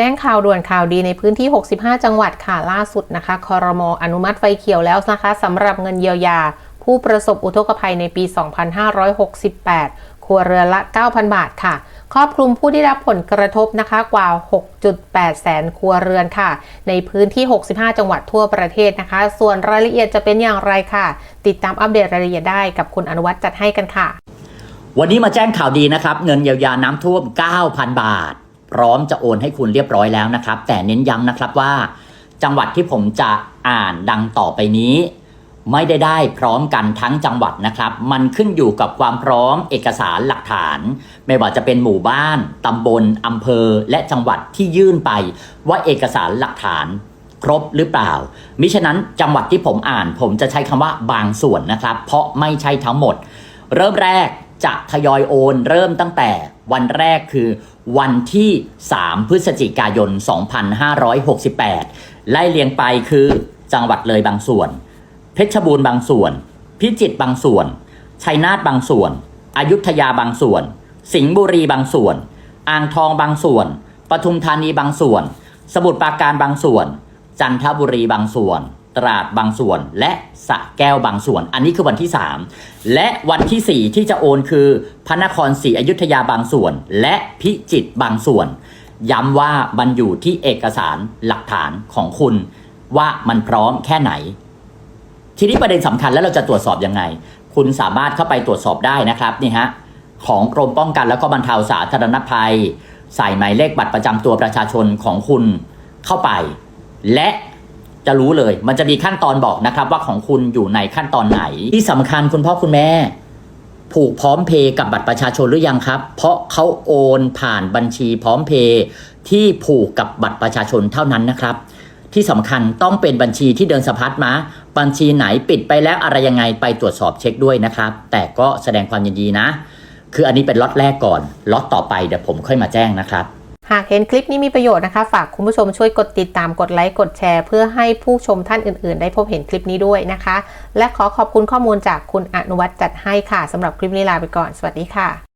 แจ้งข่าวด่วนข่าวดีในพื้นที่ 65 จังหวัดค่ะล่าสุดนะคะคอรมออนุมัติไฟเขียวแล้วนะคะสำหรับเงินเยียวยา ผู้ประสบอุทกภัยในปี 2568 ครัวเรือนละ 9,000 บาทค่ะ ครอบคลุมผู้ที่รับผลกระทบนะคะกว่า 6.8 แสนครัวเรือนค่ะ ในพื้นที่ 65 จังหวัดทั่วประเทศนะคะ ส่วนรายละเอียดจะเป็นอย่างไรค่ะ ติดตามอัปเดตรายละเอียดได้กับคุณอนุวัฒน์จัดให้กันค่ะ วันนี้มาแจ้งข่าวดีนะครับ เงินเยียวยาน้ำท่วม 9,000 บาท พร้อมจะโอนให้คุณเรียบร้อยแล้วนะครับ แต่เน้นย้ำนะครับว่า จังหวัดที่ผมจะอ่านดังต่อไปนี้ ไม่ได้ได้พร้อมกันทั้งจังหวัดนะครับ มันขึ้นอยู่กับความพร้อมเอกสารหลักฐาน ไม่ว่าจะเป็นหมู่บ้าน ตำบลอำเภอ และจังหวัดที่ยื่นไป ว่าเอกสารหลักฐานครบหรือเปล่า มิฉะนั้นจังหวัดที่ผมอ่าน ผมจะใช้คำว่าบางส่วนนะครับ เพราะไม่ใช่ทั้งหมด เริ่มแรก จะทยอยโอนเริ่มตั้งแต่วันแรกคือวันที่ 3 พฤศจิกายน 2568 ไล่เรียงไปคือจังหวัดเลยบางส่วน เพชรบูรณ์บางส่วน พิจิตรบางส่วน ชัยนาทบางส่วน อยุธยาบางส่วน สิงห์บุรีบางส่วน อ่างทองบางส่วน ปทุมธานีบางส่วน สมุทรปราการบางส่วน จันทบุรีบางส่วน ตราดบางส่วน และสะแก้วบางส่วน อันนี้คือวันที่ 3 และวันที่ 4 ที่จะโอนคือ พระนครศรีอยุธยาบางส่วน และพิจิตรบางส่วน ย้ำว่ามันอยู่ที่เอกสารหลักฐานของคุณ ว่ามันพร้อมแค่ไหน ทีนี้ประเด็นสำคัญแล้วเราจะตรวจสอบยังไง คุณสามารถเข้าไปตรวจสอบได้นะครับนี่ฮะของกรมป้องกันแล้วก็บรรเทาสาธารณภัย ใส่หมายเลขบัตรประจำตัวประชาชนของคุณเข้าไป และ จะรู้เลย มันจะมีขั้นตอนบอกนะครับ ว่าของคุณอยู่ในขั้นตอนไหน ที่สำคัญคุณพ่อคุณแม่ ผูกพร้อมเพย์กับบัตรประชาชนหรือยังครับ เพราะเขาโอนผ่านบัญชีพร้อมเพย์ที่ผูกกับบัตรประชาชนเท่านั้นนะครับ ที่สำคัญต้องเป็นบัญชีที่เดินสะพัดมาบัญชีไหนปิดไปแล้วอะไรยังไงไปตรวจสอบเช็คด้วยนะครับ แต่ก็แสดงความยินดีนะ คืออันนี้เป็นล็อตแรกก่อนล็อตต่อไปเดี๋ยวผมค่อยมาแจ้งนะครับ หากเห็นคลิปนี้มีประโยชน์นะคะ ฝากคุณผู้ชมช่วยกดติดตามกดไลค์กดแชร์ เพื่อให้ผู้ชมท่านอื่นๆ ได้พบเห็นคลิปนี้ด้วยนะคะ และขอขอบคุณข้อมูลจากคุณอนุวัฒน์จัดให้ค่ะสำหรับคลิปนี้ลาไปก่อน สวัสดีค่ะ